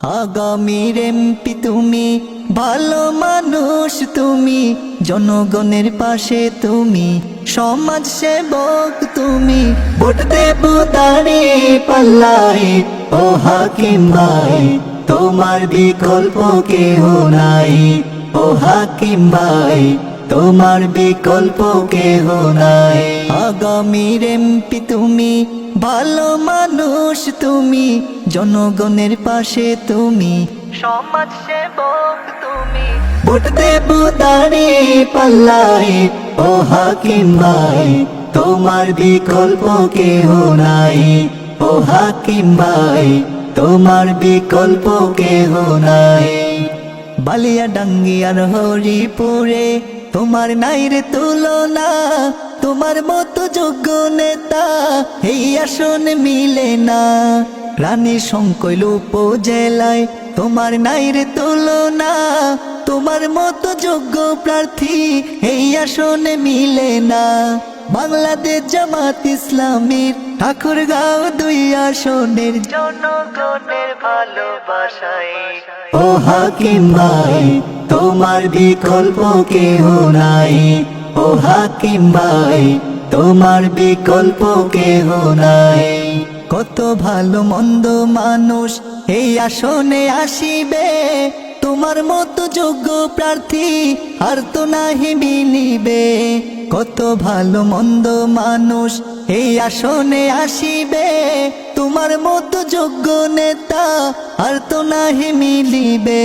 আগামীর এমপি তুমি, ভালো মানুষ তুমি, জনগণের পাশে তুমি সমাজ সেবক তুমি। ভোট দেব দাঁড়িয়ে পাল্লাই ও হাকিম ভাই, তোমার বিকল্প কেহ নাই। ও হাকিম ভাই, তোমার বিকল্প কেহ নাই। আগামীর এমপি তুমি ভালো মানুষ তুমি জনগণের পাশে তুমি। সমাজ সেবক তুমি। ভোট দেব দাঁড়িয়ে পাল্লাই ও হাকিম ভাই তোমার বিকল্প কেহ নাই। ও হাকিম ভাই তোমার বিকল্প কেহ নাই। বালিয়া ডাঙ্গি আর হরিপুরে তোমার নাইরে তুলনা তোমার মতো যোগ্য নেতা এই আসন মিলে না। রানী সংকৈল উপজেলায় তোমার নাইরে তুলনা। তোমার মতো যোগ্য প্রার্থী এই আসনে মিলে না। বাংলাদেশ জামাত ইসলামীর ঠাকুর গাঁও দুই আসনের জনগণের ভালোবাসায়। ও হাকিম ভাই, তোমার বিকল্প কেহ নাই। ও হাকিম ভাই, তোমার বিকল্প কেহ নাই। কত ভালো মন্দ মানুষ এই আসনে আসিবে। তোমার মতো যোগ্য প্রার্থী আর তো নাহি মিলিবে। কত ভালো মন্দ মানুষ এই আসনে আসিবে। তোমার মতো যোগ্য নেতা আর তো নাহি মিলিবে।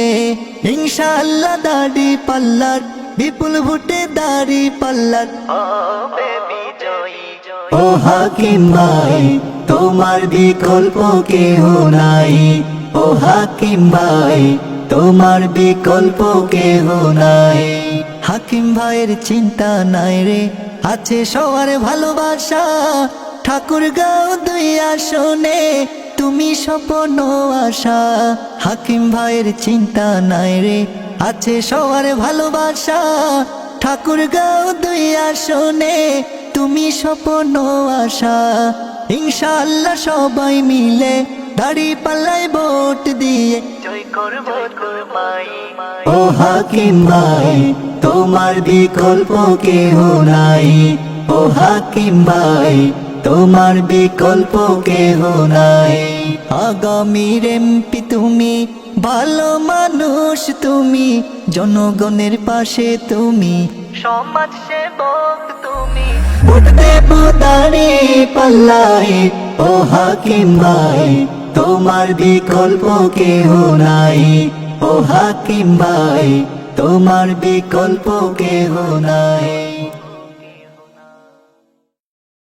ইনশাআল্লাহ দাড়ি পাল্লার বিপুল ভোটে দাড়ি পাল্লার হবে ও হাকিম ভাই তোমার বিকল্প কেহ নাই। ও হাকিম ভাই তোমার বিকল্প কেহ নাই। হাকিম ভাইয়ের চিন্তা নাই রে আছে সবার ভালোবাসা। ঠাকুর গাঁও দুই আসনে তুমি স্বপ্ন আশা। হাকিম ভাইয়ের চিন্তা নাই রে আছে সবার ভালোবাসা। ঠাকুর গাঁও দুই আসনে, তুমি স্বপ্ন আশা। ইনশাল্লাহ সবাই মিলে দাড়ি পাল্লাই ভোট দিয়ে ও হাকিম ভাই, তোমার বিকল্প কেহ নাই। ও হাকিম ভাই, তোমার বিকল্প কেহ নাই। আগামীর এমপি তুমি, ভালো মানুষ তুমি, জনগণের পাশে তুমি, সমাজ সেবক তুমি। ভোট দেব পাল্লাই ও হাকিম ভাই, তোমার বিকল্প কেহ নাই। ও হাকিম ভাই, তোমার বিকল্প কেহ নাই।